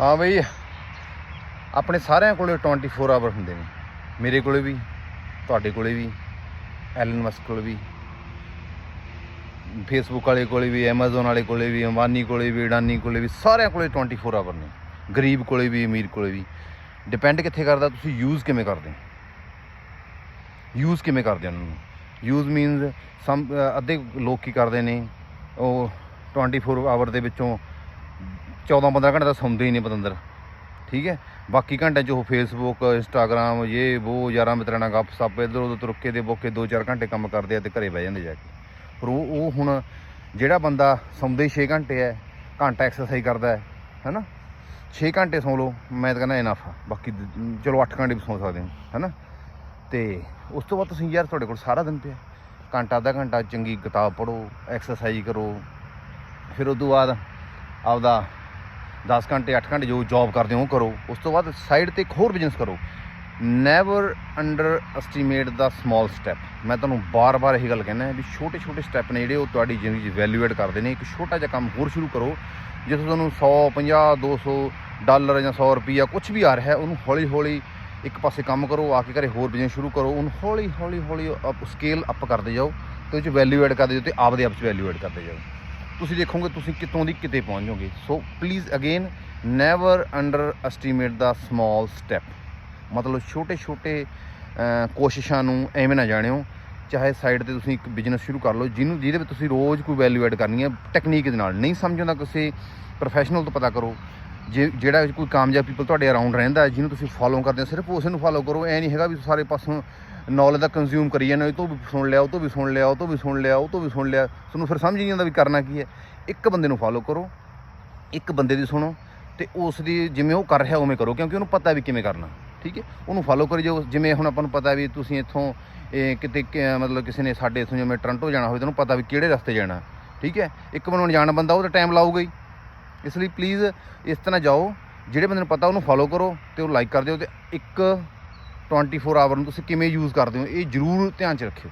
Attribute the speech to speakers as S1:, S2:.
S1: ਹਾਂ ਬਈ। ਆਪਣੇ ਸਾਰਿਆਂ ਕੋਲੇ 24 ਆਵਰ ਹੁੰਦੇ ਨੇ। ਮੇਰੇ ਕੋਲੇ ਵੀ, ਤੁਹਾਡੇ ਕੋਲੇ ਵੀ ਐਲਨ ਮਸਕ ਕੋਲੇ ਵੀ ਫੇਸਬੁੱਕ ਵਾਲੇ ਕੋਲੇ ਵੀ, Amazon ਵਾਲੇ ਕੋਲੇ ਵੀ ਅੰਬਾਨੀ ਕੋਲੇ ਵੀ ਅਡਾਨੀ ਕੋਲੇ ਵੀ, ਸਾਰਿਆਂ ਕੋਲੇ 24 ਆਵਰ ਨੇ। ਗਰੀਬ ਕੋਲੇ ਵੀ, ਅਮੀਰ ਕੋਲੇ ਵੀ। ਡਿਪੈਂਡ ਕਿੱਥੇ ਕਰਦਾ, ਤੁਸੀਂ ਯੂਜ਼ ਕਿਵੇਂ ਕਰਦੇ ਹੋ? ਯੂਜ਼ ਕਿਵੇਂ ਕਰਦੇ ਹੋ ਉਹਨਾਂ ਨੂੰ? ਯੂਜ਼ ਮੀਨਸ ਸਮ ਅੱਧੇ ਲੋਕ ਕੀ ਕਰਦੇ ਨੇ, ਉਹ 24 ਆਵਰ ਦੇ ਵਿੱਚੋਂ 14 15 ਘੰਟੇ ਤਾਂ ਸੌਂਦੇ ਹੀ ਨਹੀਂ ਪਤੰਦਰ। ਠੀਕ ਹੈ? ਬਾਕੀ ਘੰਟੇ 'ਚ ਉਹ ਫੇਸਬੁੱਕ ਇੰਸਟਾਗ੍ਰਾਮ ਇਹ ਉਹ ਯਾਰਾਂ ਮਿੱਤਰਾਂ ਨਾਲ ਗੱਪ ਸੱਪ ਇੱਧਰ ਉੱਧਰ ਤੁਰਕੇ ਦੇ ਬੋਕੇ 2-4 ਘੰਟੇ ਕੰਮ ਕਰਦੇ ਆ ਤੇ ਘਰੇ ਬਹਿ ਜਾਂਦੇ ਜਾ ਕੇ। ਪਰ ਉਹ ਉਹ ਹੁਣ ਜਿਹੜਾ ਬੰਦਾ ਸੌਂਦੇ 6 ਘੰਟੇ ਹੈ, ਘੰਟਾ ਐਕਸਰਸਾਈਜ਼ ਕਰਦਾ ਹੈ, ਹੈਨਾ? 6 ਘੰਟੇ ਸੌਂ ਲਓ, ਮੈਂ ਤਾਂ ਕਹਿੰਦਾ ਇਨਫ ਆ। ਬਾਕੀ ਚਲੋ 8 ਘੰਟੇ ਵੀ ਸੌਂ ਸਕਦੇ ਹੋ, ਹੈਨਾ? ਤੇ ਉਸ ਤੋਂ ਬਾਅਦ ਤੁਸੀਂ ਯਾਰ ਤੁਹਾਡੇ ਕੋਲ ਸਾਰਾ ਦਿਨ ਪਿਆ। ਘੰਟਾ, ਅੱਧਾ ਘੰਟਾ ਚੰਗੀ ਕਿਤਾਬ ਪੜ੍ਹੋ ਐਕਸਰਸਾਈਜ਼ ਕਰੋ। ਫਿਰ ਉਸ ਤੋਂ ਬਾਅਦ ਆਪਦਾ 10 ਘੰਟੇ 8 ਘੰਟੇ ਜੋ ਜੌਬ ਕਰਦੇ ਹੋ, ਉਹ ਕਰੋ। ਉਸ ਤੋਂ ਬਾਅਦ ਸਾਈਡ ਤੇ ਇੱਕ ਹੋਰ ਬਿਜ਼ਨਸ ਕਰੋ। Never underestimate the small step ਮੈਂ ਤੁਹਾਨੂੰ ਬਾਰ-ਬਾਰ ਇਹੀ ਗੱਲ ਕਹਿੰਦਾ ਵੀ ਛੋਟੇ-ਛੋਟੇ ਸਟੈਪ ਨੇ ਜਿਹੜੇ ਉਹ ਤੁਹਾਡੀ ਜ਼ਿੰਦਗੀ 'ਚ ਵੈਲਿਊਏਟ ਕਰਦੇ ਨੇ। ਇੱਕ ਛੋਟਾ ਜਿਹਾ ਕੰਮ ਹੋਰ ਸ਼ੁਰੂ ਕਰੋ, ਜਿੱਥੇ ਤੁਹਾਨੂੰ 100 50 200 ਡਾਲਰ ਜਾਂ 100 ਰੁਪਈਆ ਕੁਝ ਵੀ ਆ ਰਿਹਾ, ਉਹਨੂੰ ਹੌਲੀ-ਹੌਲੀ ਇੱਕ ਪਾਸੇ ਕੰਮ ਕਰੋ, ਆ ਕੇ ਘਰੇ ਹੋਰ ਬਿਜ਼ਨਸ ਸ਼ੁਰੂ ਕਰੋ। ਉਹਨੂੰ ਹੌਲੀ-ਹੌਲੀ ਹੌਲੀ ਅਪ ਸਕੇਲ ਅਪ ਕਰਦੇ ਜਾਓ ਤੇ ਉਹ 'ਚ ਵੈਲਿਊ ਐਡ ਕਰਦੇ ਜਾਓ ਤੇ ਆਪਦੇ ਆਪ 'ਚ ਵੈਲਿਊ ਐਡ ਕਰਦੇ ਜਾਓ। ਤੁਸੀਂ ਦੇਖੋਗੇ ਤੁਸੀਂ ਕਿਤੋਂ ਦੀ ਕਿਤੇ ਪਹੁੰਚ ਜਾਓਗੇ। So please again never underestimate the small step ਮਤਲਬ ਛੋਟੇ ਛੋਟੇ ਕੋਸ਼ਿਸ਼ਾਂ ਨੂੰ ਐਵੇਂ ਨਾ ਜਾਣਿਓ। ਚਾਹੇ ਸਾਈਡ ਤੇ ਤੁਸੀਂ ਇੱਕ ਬਿਜ਼ਨਸ ਸ਼ੁਰੂ ਕਰ ਲਓ, ਜਿਹਨੂੰ ਜਿਹਦੇ ਵਿੱਚ ਤੁਸੀਂ ਰੋਜ਼ ਕੋਈ ਵੈਲਿਊ ਐਡ ਕਰਨੀ ਹੈ ਟੈਕਨੀਕ ਦੇ ਨਾਲ। ਨਹੀਂ ਸਮਝਦਾ ਕਿਸੇ ਪ੍ਰੋਫੈਸ਼ਨਲ ਤੋਂ ਪਤਾ ਕਰੋ। ਜੇ ਜਿਹੜਾ ਕੋਈ ਕਾਮਯਾਬ ਪੀਪਲ ਤੁਹਾਡੇ ਅਰਾਊਂਡ ਰਹਿੰਦਾ ਜਿਹਨੂੰ ਤੁਸੀਂ ਫੋਲੋ ਕਰਦੇ ਹੋ, ਸਿਰਫ ਉਸ ਨੂੰ ਫੋਲੋ ਕਰੋ ਐ ਨਹੀਂ ਹੈਗਾ ਵੀ ਸਾਰੇ ਪਾਸੋਂ ਨੌਲੇਜ ਦਾ ਕੰਜ਼ਿਊਮ ਕਰੀ ਜਾਂਦੇ ਹੋ ਤੋਂ ਵੀ ਸੁਣ ਲਿਆ, ਉਹ ਤੋਂ ਵੀ ਸੁਣ ਲਿਆ, ਉਹ ਤੋਂ ਵੀ ਸੁਣ ਲਿਆ, ਉਹ ਤੋਂ ਵੀ ਸੁਣ ਲਿਆ, ਤੁਹਾਨੂੰ ਫਿਰ ਸਮਝ ਨਹੀਂ ਆਉਂਦਾ ਵੀ ਕਰਨਾ ਕੀ ਹੈ। ਇੱਕ ਬੰਦੇ ਨੂੰ ਫੋਲੋ ਕਰੋ, ਇੱਕ ਬੰਦੇ ਦੀ ਸੁਣੋ, ਤੇ ਉਸ ਦੀ ਜਿਵੇਂ ਉਹ ਕਰ ਰਿਹਾ ਉਵੇਂ ਕਰੋ, ਕਿਉਂਕਿ ਉਹਨੂੰ ਪਤਾ ਵੀ ਕਿਵੇਂ ਕਰਨਾ, ਠੀਕ ਹੈ? ਉਹਨੂੰ ਫੋਲੋ ਕਰੀ ਜਾਓ, ਜਿਵੇਂ ਹੁਣ ਆਪਾਂ ਨੂੰ ਪਤਾ ਵੀ ਤੁਸੀਂ ਇੱਥੋਂ, ਇਹ ਕਿਤੇ ਮਤਲਬ ਕਿਸੇ ਨੇ ਸਾਡੇ ਇੱਥੋਂ ਜਿਵੇਂ ਟੋਰਾਂਟੋ ਜਾਣਾ ਹੋਵੇ, ਤੁਹਾਨੂੰ ਪਤਾ ਵੀ ਕਿਹੜੇ ਰਸਤੇ ਜਾਣਾ, ਠੀਕ ਹੈ? ਇੱਕ ਬਣਾਉਣ ਜਾਣ ਬੰਦਾ, ਉਹ ਤਾਂ ਟਾਈਮ ਲਾਊਗਾ ਹੀ। ਇਸ ਲਈ ਪਲੀਜ਼ ਇਸ ਤਰ੍ਹਾਂ ਜਾਓ, ਜਿਹੜੇ ਬੰਦੇ ਨੂੰ ਪਤਾ, ਉਹਨੂੰ ਫੋਲੋ ਕਰੋ ਤੇ ਉਹ ਲਾਈਕ ਕਰ ਦਿਓ ਤੇ ਇੱਕ 24 ਆਵਰ ਨੂੰ ਤੁਸੀਂ ਕਿਵੇਂ ਯੂਜ਼ ਕਰਦੇ ਹੋ, ਇਹ ਜ਼ਰੂਰ ਧਿਆਨ 'ਚ ਰੱਖਿਓ।